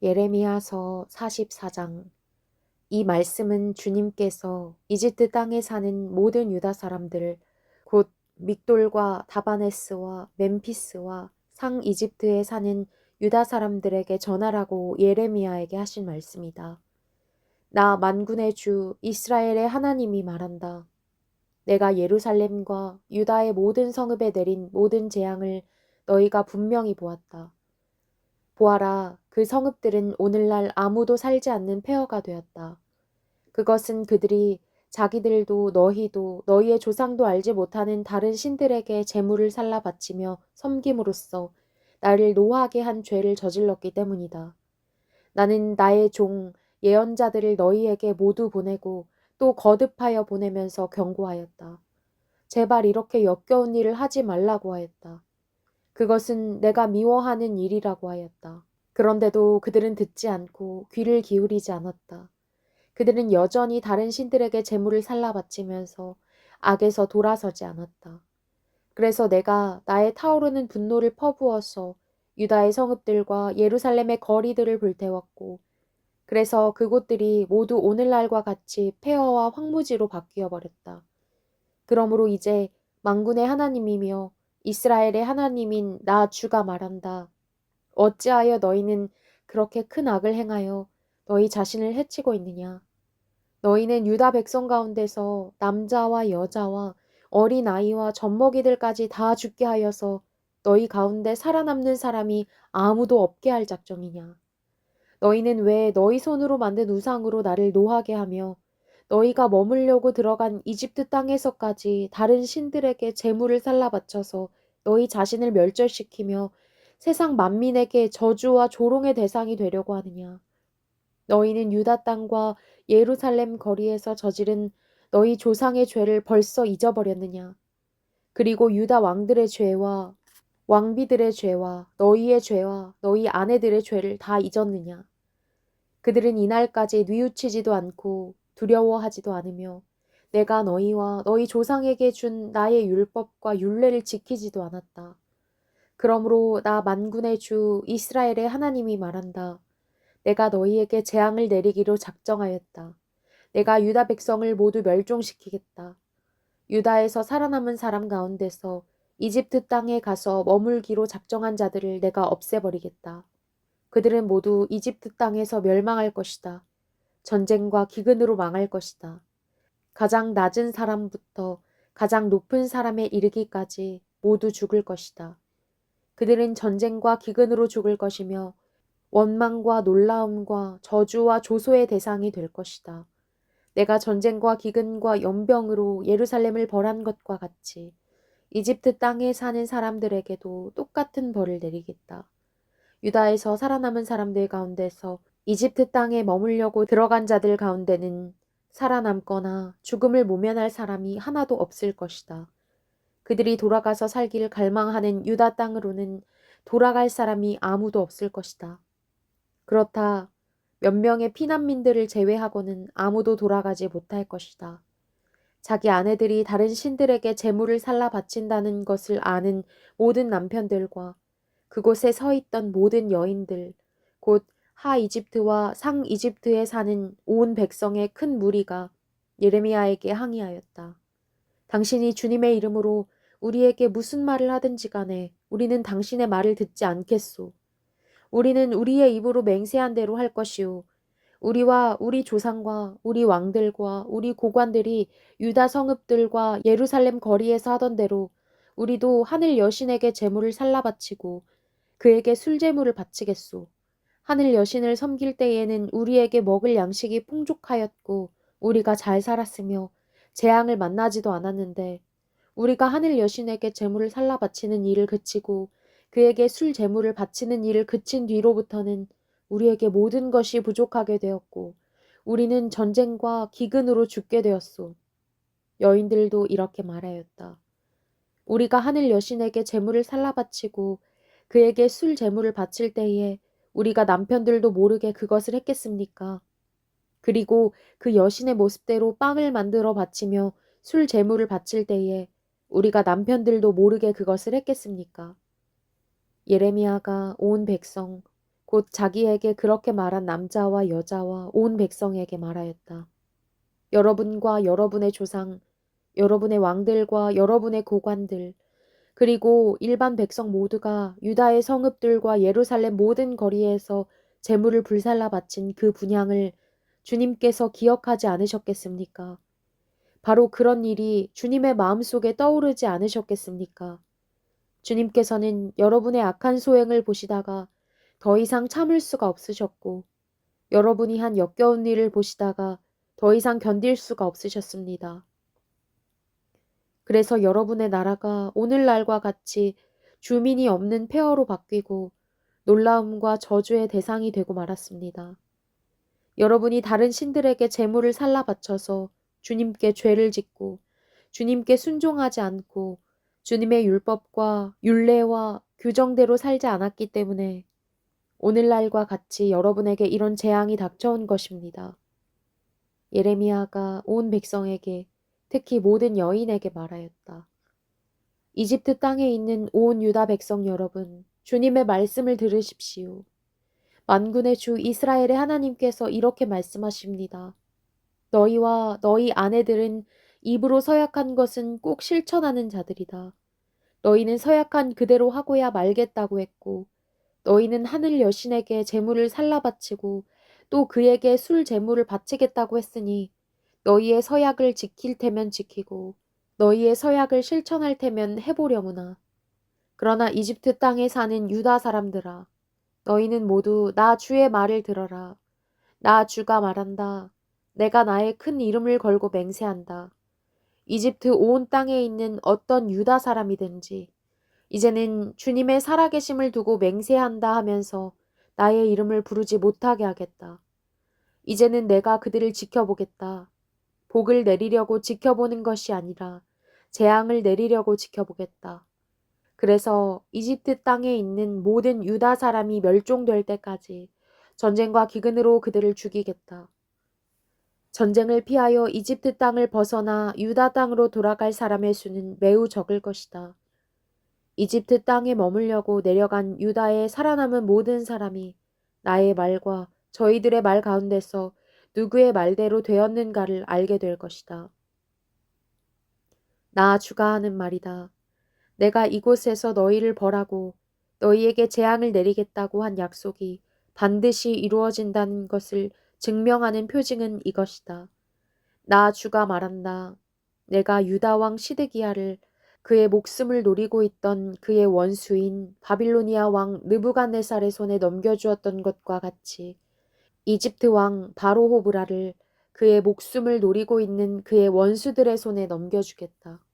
예레미야서 44장 이 말씀은 주님께서 이집트 땅에 사는 모든 유다 사람들 곧 믹돌과 다바네스와 멤피스와 상 이집트에 사는 유다 사람들에게 전하라고 예레미야에게 하신 말씀이다. 나 만군의 주 이스라엘의 하나님이 말한다. 내가 예루살렘과 유다의 모든 성읍에 내린 모든 재앙을 너희가 분명히 보았다. 보아라, 그 성읍들은 오늘날 아무도 살지 않는 폐허가 되었다. 그것은 그들이 자기들도 너희도 너희의 조상도 알지 못하는 다른 신들에게 재물을 살라 바치며 섬김으로써 나를 노하게 한 죄를 저질렀기 때문이다. 나는 나의 종 예언자들을 너희에게 모두 보내고 또 거듭하여 보내면서 경고하였다. 제발 이렇게 역겨운 일을 하지 말라고 하였다. 그것은 내가 미워하는 일이라고 하였다. 그런데도 그들은 듣지 않고 귀를 기울이지 않았다. 그들은 여전히 다른 신들에게 재물을 살라 바치면서 악에서 돌아서지 않았다. 그래서 내가 나의 타오르는 분노를 퍼부어서 유다의 성읍들과 예루살렘의 거리들을 불태웠고, 그래서 그곳들이 모두 오늘날과 같이 폐허와 황무지로 바뀌어 버렸다. 그러므로 이제 망군의 하나님이며 이스라엘의 하나님인 나 주가 말한다. 어찌하여 너희는 그렇게 큰 악을 행하여 너희 자신을 해치고 있느냐? 너희는 유다 백성 가운데서 남자와 여자와 어린 아이와 젖먹이들까지 다 죽게 하여서 너희 가운데 살아남는 사람이 아무도 없게 할 작정이냐? 너희는 왜 너희 손으로 만든 우상으로 나를 노하게 하며 너희가 머물려고 들어간 이집트 땅에서까지 다른 신들에게 재물을 살라 바쳐서 너희 자신을 멸절시키며 세상 만민에게 저주와 조롱의 대상이 되려고 하느냐? 너희는 유다 땅과 예루살렘 거리에서 저지른 너희 조상의 죄를 벌써 잊어버렸느냐? 그리고 유다 왕들의 죄와 왕비들의 죄와 너희의 죄와 너희 아내들의 죄를 다 잊었느냐? 그들은 이날까지 뉘우치지도 않고 두려워하지도 않으며 내가 너희와 너희 조상에게 준 나의 율법과 율례를 지키지도 않았다. 그러므로 나 만군의 주 이스라엘의 하나님이 말한다. 내가 너희에게 재앙을 내리기로 작정하였다. 내가 유다 백성을 모두 멸종시키겠다. 유다에서 살아남은 사람 가운데서 이집트 땅에 가서 머물기로 작정한 자들을 내가 없애버리겠다. 그들은 모두 이집트 땅에서 멸망할 것이다. 전쟁과 기근으로 망할 것이다. 가장 낮은 사람부터 가장 높은 사람에 이르기까지 모두 죽을 것이다. 그들은 전쟁과 기근으로 죽을 것이며 원망과 놀라움과 저주와 조소의 대상이 될 것이다. 내가 전쟁과 기근과 연병으로 예루살렘을 벌한 것과 같이 이집트 땅에 사는 사람들에게도 똑같은 벌을 내리겠다. 유다에서 살아남은 사람들 가운데서 이집트 땅에 머물려고 들어간 자들 가운데는 살아남거나 죽음을 모면할 사람이 하나도 없을 것이다. 그들이 돌아가서 살기를 갈망하는 유다 땅으로는 돌아갈 사람이 아무도 없을 것이다. 그렇다. 몇 명의 피난민들을 제외하고는 아무도 돌아가지 못할 것이다. 자기 아내들이 다른 신들에게 재물을 살라 바친다는 것을 아는 모든 남편들과 그곳에 서 있던 모든 여인들, 곧 하 이집트와 상 이집트에 사는 온 백성의 큰 무리가 예레미야에게 항의하였다. 당신이 주님의 이름으로 우리에게 무슨 말을 하든지 간에 우리는 당신의 말을 듣지 않겠소. 우리는 우리의 입으로 맹세한 대로 할 것이요. 우리와 우리 조상과 우리 왕들과 우리 고관들이 유다 성읍들과 예루살렘 거리에서 하던 대로 우리도 하늘 여신에게 재물을 살라 바치고 그에게 술재물을 바치겠소. 하늘 여신을 섬길 때에는 우리에게 먹을 양식이 풍족하였고 우리가 잘 살았으며 재앙을 만나지도 않았는데 우리가 하늘 여신에게 재물을 살라 바치는 일을 그치고 그에게 술 재물을 바치는 일을 그친 뒤로부터는 우리에게 모든 것이 부족하게 되었고 우리는 전쟁과 기근으로 죽게 되었소. 여인들도 이렇게 말하였다. 우리가 하늘 여신에게 재물을 살라 바치고 그에게 술 재물을 바칠 때에 우리가 남편들도 모르게 그것을 했겠습니까? 그리고 그 여신의 모습대로 빵을 만들어 바치며 술 재물을 바칠 때에 우리가 남편들도 모르게 그것을 했겠습니까? 예레미야가 온 백성 곧 자기에게 그렇게 말한 남자와 여자와 온 백성에게 말하였다. 여러분과 여러분의 조상, 여러분의 왕들과 여러분의 고관들, 그리고 일반 백성 모두가 유다의 성읍들과 예루살렘 모든 거리에서 재물을 불살라 바친 그 분향을 주님께서 기억하지 않으셨겠습니까? 바로 그런 일이 주님의 마음속에 떠오르지 않으셨겠습니까? 주님께서는 여러분의 악한 소행을 보시다가 더 이상 참을 수가 없으셨고, 여러분이 한 역겨운 일을 보시다가 더 이상 견딜 수가 없으셨습니다. 그래서 여러분의 나라가 오늘날과 같이 주민이 없는 폐허로 바뀌고 놀라움과 저주의 대상이 되고 말았습니다. 여러분이 다른 신들에게 재물을 살라 바쳐서 주님께 죄를 짓고 주님께 순종하지 않고 주님의 율법과 율례와 규정대로 살지 않았기 때문에 오늘날과 같이 여러분에게 이런 재앙이 닥쳐온 것입니다. 예레미야가 온 백성에게 특히 모든 여인에게 말하였다. 이집트 땅에 있는 온 유다 백성 여러분, 주님의 말씀을 들으십시오. 만군의 주 이스라엘의 하나님께서 이렇게 말씀하십니다. 너희와 너희 아내들은 입으로 서약한 것은 꼭 실천하는 자들이다. 너희는 서약한 그대로 하고야 말겠다고 했고, 너희는 하늘 여신에게 재물을 살라 바치고 또 그에게 술 재물을 바치겠다고 했으니 너희의 서약을 지킬 테면 지키고 너희의 서약을 실천할 테면 해보려무나. 그러나 이집트 땅에 사는 유다 사람들아, 너희는 모두 나 주의 말을 들어라. 나 주가 말한다. 내가 나의 큰 이름을 걸고 맹세한다. 이집트 온 땅에 있는 어떤 유다 사람이든지 이제는 주님의 살아계심을 두고 맹세한다 하면서 나의 이름을 부르지 못하게 하겠다. 이제는 내가 그들을 지켜보겠다. 복을 내리려고 지켜보는 것이 아니라 재앙을 내리려고 지켜보겠다. 그래서 이집트 땅에 있는 모든 유다 사람이 멸종될 때까지 전쟁과 기근으로 그들을 죽이겠다. 전쟁을 피하여 이집트 땅을 벗어나 유다 땅으로 돌아갈 사람의 수는 매우 적을 것이다. 이집트 땅에 머물려고 내려간 유다에 살아남은 모든 사람이 나의 말과 저희들의 말 가운데서 누구의 말대로 되었는가를 알게 될 것이다. 나 주가 하는 말이다. 내가 이곳에서 너희를 벌하고 너희에게 재앙을 내리겠다고 한 약속이 반드시 이루어진다는 것을 증명하는 표징은 이것이다. 나 주가 말한다. 내가 유다 왕 시드기야를 그의 목숨을 노리고 있던 그의 원수인 바빌로니아 왕 느부갓네살의 손에 넘겨주었던 것과 같이 이집트 왕 바로호브라를 그의 목숨을 노리고 있는 그의 원수들의 손에 넘겨주겠다.